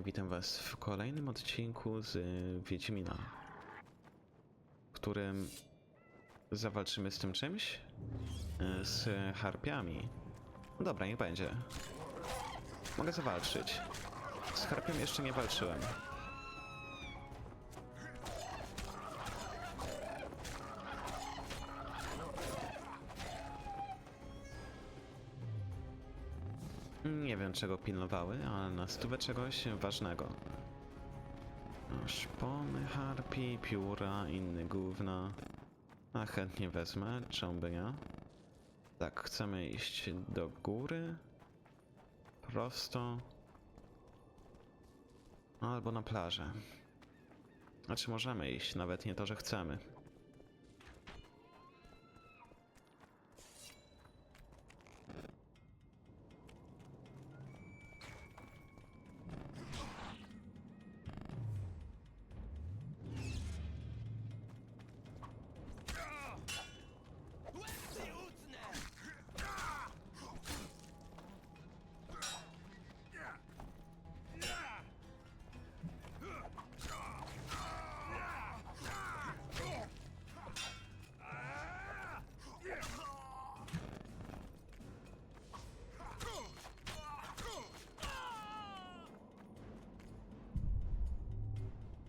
Witam Was w kolejnym odcinku z e, Wiedźmina, w którym zawalczymy z tym czymś? E, Z harpiami. Dobra, niech będzie. Mogę zawalczyć. Z harpią jeszcze nie walczyłem. Nie wiem czego pilnowały, ale na stówę czegoś ważnego. Szpony, harpi, pióra, inny gówna. A chętnie wezmę, czemu by nie? Tak, chcemy iść do góry. Prosto. Albo na plażę. Znaczy możemy iść, nawet nie to, że chcemy.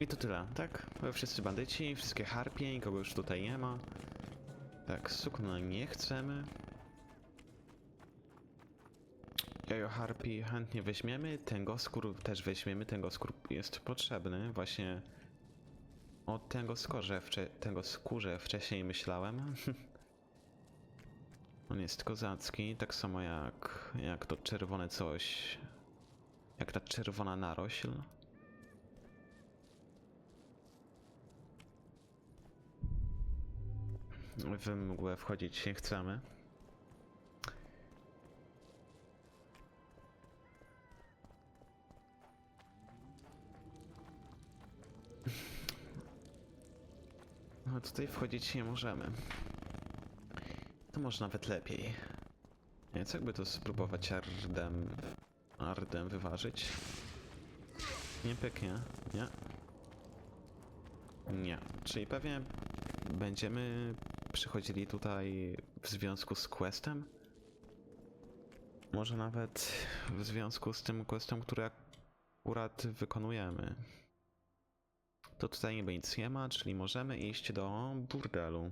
I to tyle, tak? Wszyscy bandyci, wszystkie harpie, nikogo już tutaj nie ma. Tak, sukna nie chcemy. Jajo harpi chętnie weźmiemy, tęgoskór też weźmiemy, tęgoskór jest potrzebny, właśnie o tego skorze, wcze tego skórze wcześniej myślałem. On jest kozacki, tak samo jak, jak to czerwone coś, jak ta czerwona narośl. W mgłę wchodzić nie chcemy. No tutaj wchodzić nie możemy. To może nawet lepiej. Więc jakby to spróbować ardem, ardem wyważyć? Nie pyknie, nie? Nie, czyli pewnie będziemy przychodzili tutaj w związku z questem? Może nawet w związku z tym questem, który akurat wykonujemy. To tutaj niby nic nie ma, czyli możemy iść do burdelu.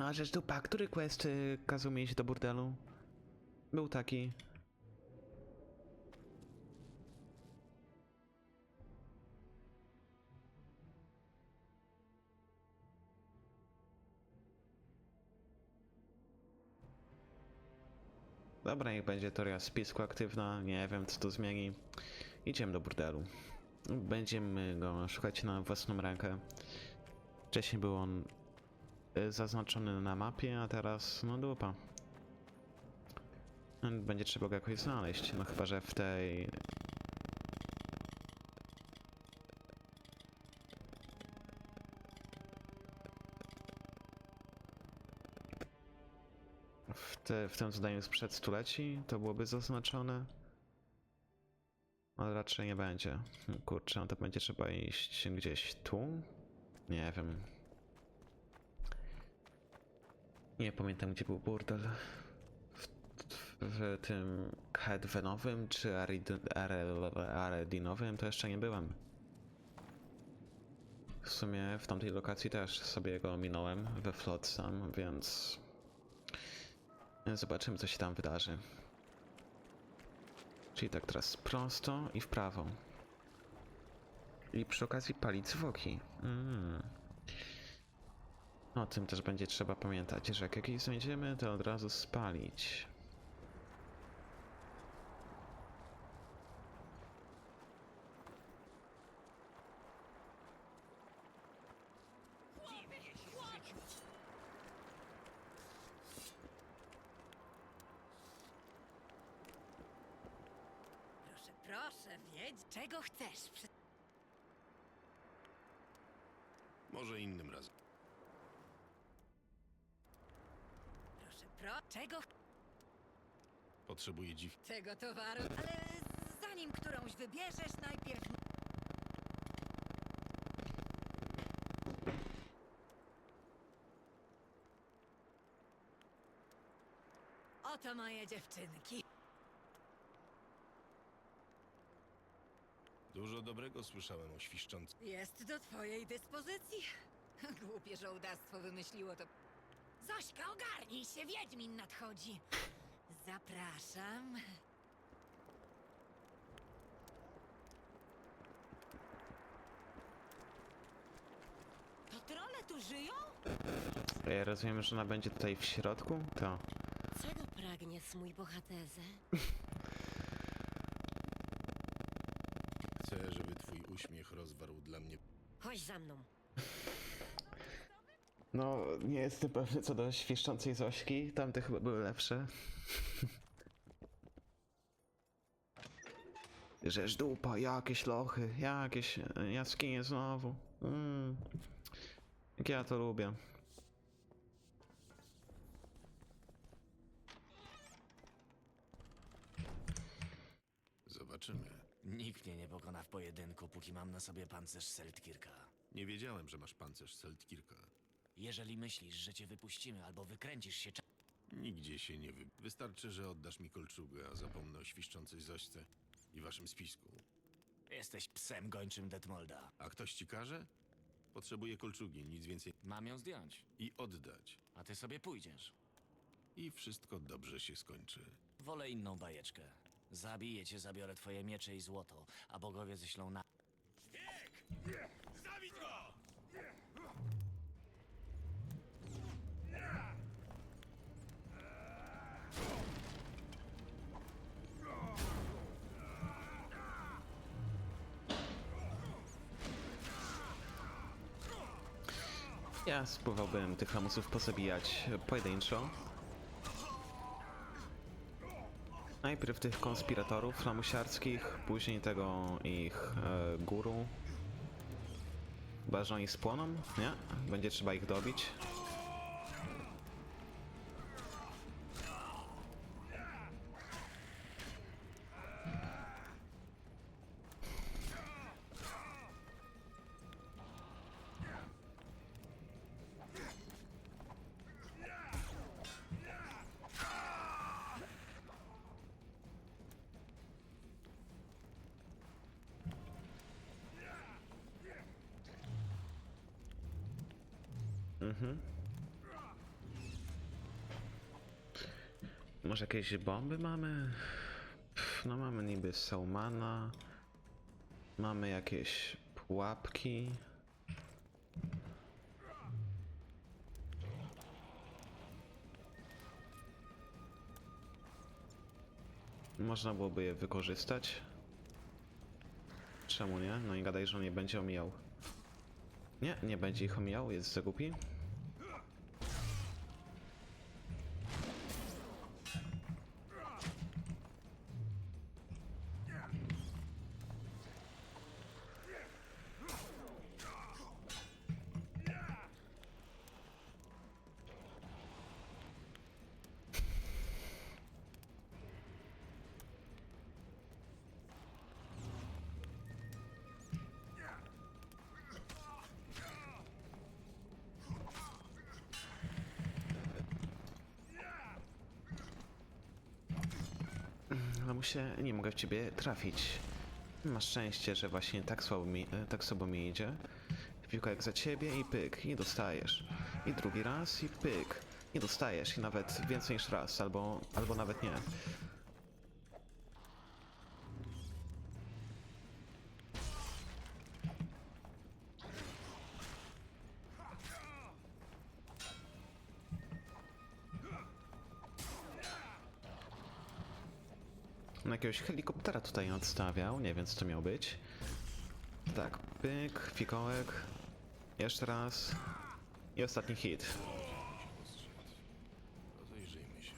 No rzecz dupa, który quest y, kazał mi do burdelu? Był taki. Dobra, niech będzie teoria spisku aktywna, nie wiem co to zmieni. Idziemy do burdelu. Będziemy go szukać na własną rękę. Wcześniej był on zaznaczony na mapie, a teraz no dupa. Będzie trzeba go jakoś znaleźć, no chyba, że w tej... W, te, w tym zadaniu sprzed stuleci to byłoby zaznaczone. Ale raczej nie będzie. Kurczę, no to będzie trzeba iść gdzieś tu? Nie wiem. Nie pamiętam gdzie był burdel. W, w, tym Hedwenowym czy Aredinowym to jeszcze nie byłem. w sumie w tamtej lokacji też sobie go minąłem we Flotsam, więc zobaczymy co się tam wydarzy. Czyli tak teraz prosto i w prawo. I przy okazji palić zwłoki. Mm. O tym też będzie trzeba pamiętać, że jak jakieś znajdziemy, to od razu spalić. Proszę, proszę, wiedz, czego chcesz. Może innym razem. Proszę, pro, czego Potrzebuję dziw... tego towaru, ale zanim którąś wybierzesz, najpierw... Oto moje dziewczynki. Dużo dobrego słyszałem o świszczącym. Jest do twojej dyspozycji. Głupie żołdastwo wymyśliło to. Zośka, ogarnij się, Wiedźmin nadchodzi. Zapraszam. To trole tu żyją? Ja rozumiem, że ona będzie tutaj w środku? To. Czego pragniesz, mój bohaterze? Chcę, żeby twój uśmiech rozwarł dla mnie... Chodź za mną. No, nie jestem pewny co do świszczącej Zośki. Tamte chyba były lepsze. Rzecz dupa, jakieś lochy, jakieś e, jaskinie znowu. Mm. Jak ja to lubię. Zobaczymy. Nikt mnie nie pokona w pojedynku, póki mam na sobie pancerz Seltkirka. Nie wiedziałem, że masz pancerz Seltkirka. Jeżeli myślisz, że cię wypuścimy albo wykręcisz się Nigdzie się nie wy... Wystarczy, że oddasz mi kolczugę, a zapomnę o świszczącej Zośce i waszym spisku. Jesteś psem gończym Detmolda. A ktoś ci każe? Potrzebuję kolczugi, nic więcej. Mam ją zdjąć, I oddać. a ty sobie pójdziesz. I wszystko dobrze się skończy. Wolę inną bajeczkę. Zabiję cię, zabiorę twoje miecze i złoto, a bogowie ześlą na... Ja spróbowałbym tych lamusów pozabijać pojedynczo. Najpierw tych konspiratorów lamusiarskich, później tego ich e, guru. Chyba, że oni spłoną? Nie? Będzie trzeba ich dobić. Może jakieś bomby mamy? Pff, no mamy niby Saumana. Mamy jakieś pułapki. Można byłoby je wykorzystać. Czemu nie? No i gadaj, że on nie będzie omijał. Nie, nie będzie ich omijał, jest za głupi. Ale mu się nie mogę w ciebie trafić. Masz szczęście, że właśnie tak słabo mi, e, tak słabo mi idzie. Piłka za ciebie i pyk, i dostajesz. I drugi raz i pyk. I dostajesz, i nawet więcej niż raz, albo, albo nawet nie. Jakiegoś helikoptera tutaj odstawiał, nie wiem co to miał być. Tak, pyk, fikołek. Jeszcze raz. I ostatni hit. Rozejrzyjmy się.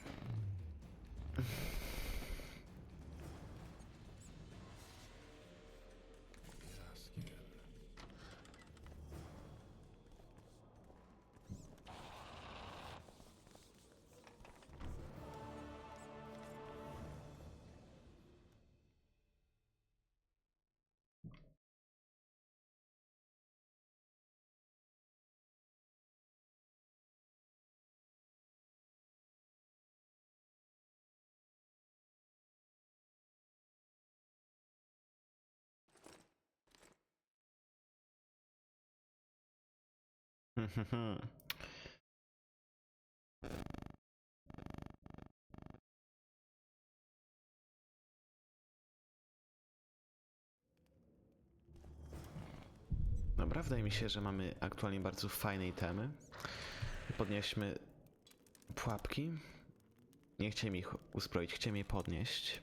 Dobra, wydaje mi się, że mamy aktualnie bardzo fajne itemy. Podnieśmy pułapki. Nie chciałem ich uzbroić, chciałem je podnieść.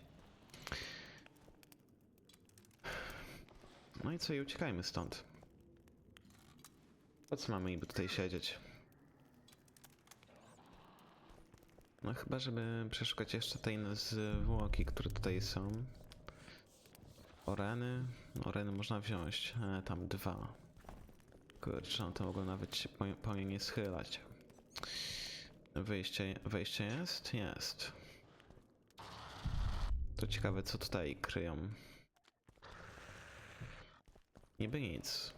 No i co, i uciekajmy stąd. Po co mamy niby tutaj siedzieć? No chyba, żeby przeszukać jeszcze te inne zwłoki, które tutaj są. Oreny. Oreny można wziąć. E, tam dwa. Kurczę, no to mogło nawet się po, po mnie nie schylać. Wyjście, wejście jest? Jest. To ciekawe, co tutaj kryją. Niby nic.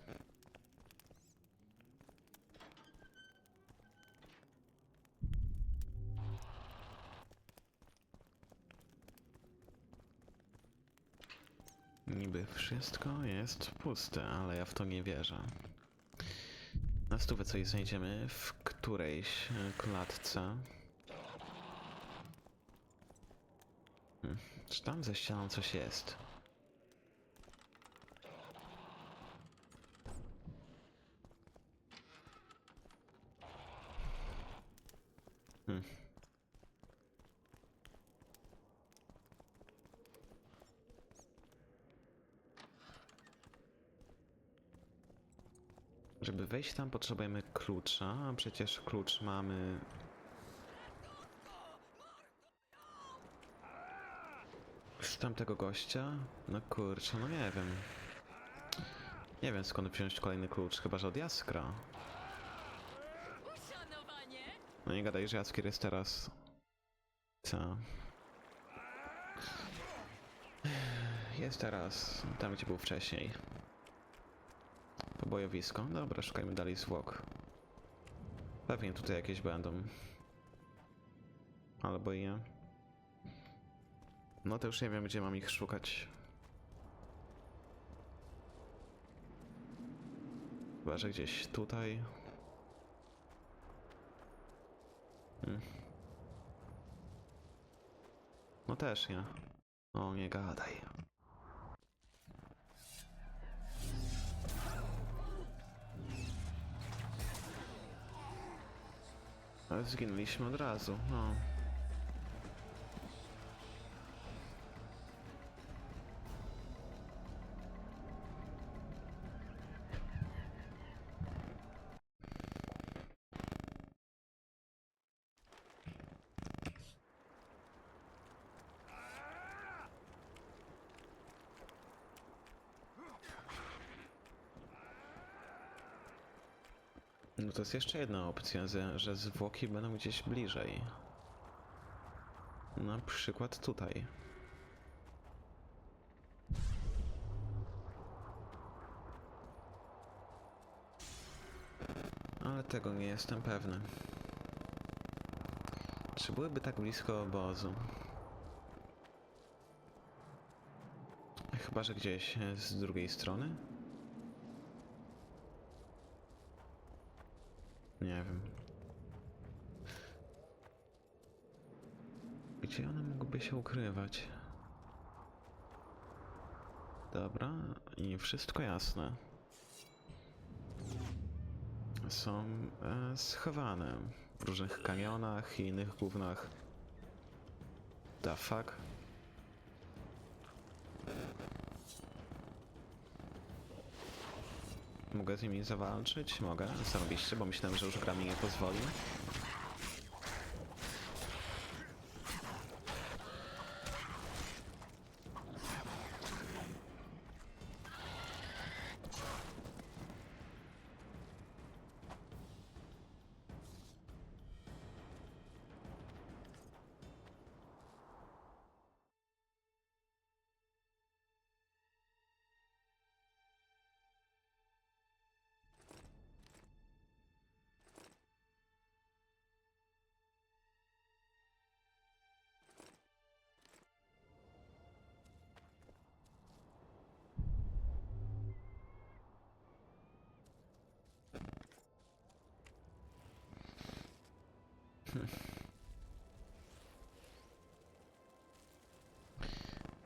Niby wszystko jest puste, ale ja w to nie wierzę. Na stówę coś znajdziemy w którejś e, klatce. Hmm. Czy tam ze ścianą coś jest? Wejść tam potrzebujemy klucza, a przecież klucz mamy... Z tamtego gościa? No kurczę, no nie wiem. Nie wiem skąd wziąć kolejny klucz, chyba że od Jaskra. No nie gadaj, że Jaskier jest teraz... Co? Jest teraz tam, gdzie był wcześniej. Pobojowisko. Dobra, szukajmy dalej zwłok. Pewnie tutaj jakieś będą. Albo i nie. No to już nie wiem, gdzie mam ich szukać. Chyba, że gdzieś tutaj. Hmm. No też nie. O, nie gadaj. Ale zginęliśmy od razu, no. No to jest jeszcze jedna opcja, że, zwłoki będą gdzieś bliżej. Na przykład tutaj. Ale tego nie jestem pewny. Czy byłyby tak blisko obozu? Chyba, że gdzieś z drugiej strony? Nie wiem. Gdzie one mogłyby się ukrywać? Dobra, i wszystko jasne. Są e, schowane w różnych kanionach i innych gównach. The fuck? Mogę z nimi zawalczyć? Mogę, zarobiście, bo myślałem, że już gra mi nie pozwoli.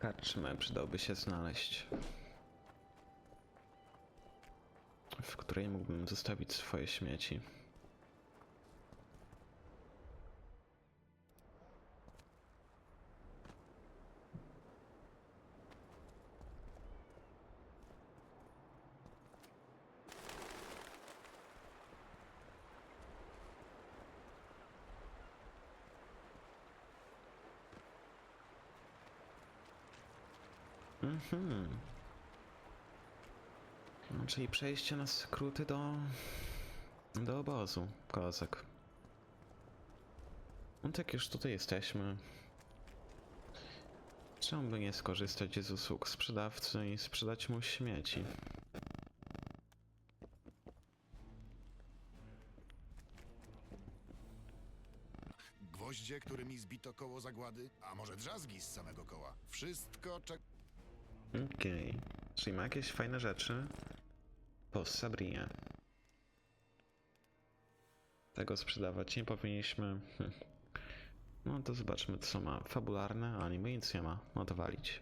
Karczmę przydałby się znaleźć. W której mógłbym zostawić swoje śmieci. Mhm. No, czyli przejście na skróty do... do obozu, kozak. No tak już tutaj jesteśmy. Czemu by nie skorzystać z usług sprzedawcy i sprzedać mu śmieci? Gwoździe, którymi zbito koło zagłady? A może drzazgi z samego koła? Wszystko czek... Okej. Czyli ma jakieś fajne rzeczy po Sabrinie. Tego sprzedawać nie powinniśmy. No to zobaczmy co ma. Fabularne, a niby nic nie ma. No to walić.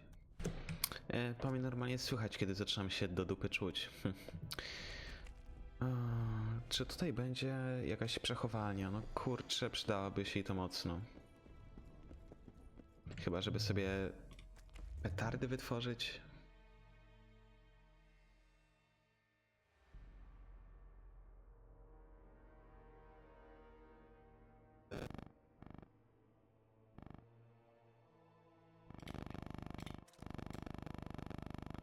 E, mnie normalnie słychać, kiedy zaczynam się do dupy czuć. Czy tutaj będzie jakaś przechowalnia? No kurczę, przydałaby się i to mocno. Chyba, żeby sobie petardy wytworzyć.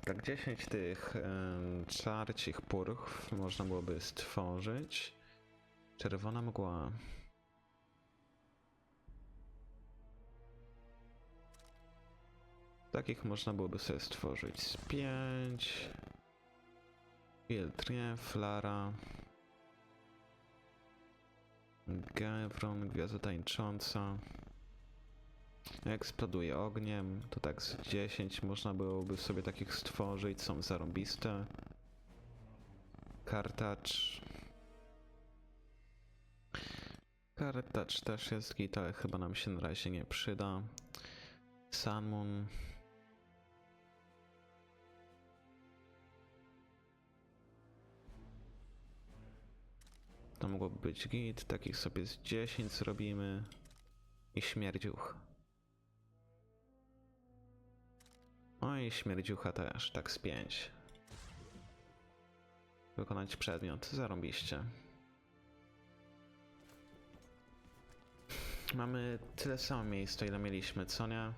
Tak 10 tych em, czarcich purchw można byłoby stworzyć. Czerwona mgła. Takich można byłoby sobie stworzyć z 5. Filtrie, flara. Gevron, gwiazda tańcząca. Eksploduje ogniem, to tak z 10 można byłoby sobie takich stworzyć, są zarąbiste. Kartacz. Kartacz też jest git, ale chyba nam się na razie nie przyda. Sunmoon. To mogłoby być git, takich sobie z 10 zrobimy. I śmierdziuch. No i śmierdziucha też, tak z 5. Wykonać przedmiot, zarąbiście. Mamy tyle samo miejsca, ile mieliśmy, co nie?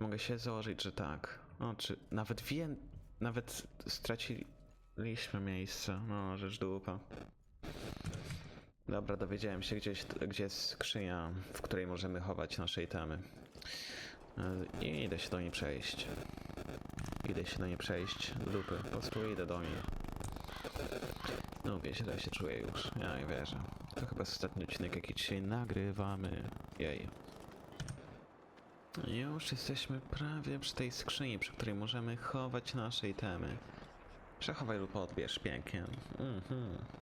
Mogę się założyć, że tak. No, czy nawet wie... Nawet straciliśmy miejsce. No, rzecz dupa. Dobra, dowiedziałem się gdzieś, gdzie jest skrzynia, w której możemy chować nasze itemy. E, I idę się do niej przejść. Idę się do niej przejść. Do dupy. Po prostu idę do niej. No wiecie, źle się czuję już. Ja nie wierzę. To chyba ostatni odcinek, jaki dzisiaj nagrywamy. Jej. Już jesteśmy prawie przy tej skrzyni, przy której możemy chować nasze itemy. Przechowaj lub odbierz, pięknie. Mhm.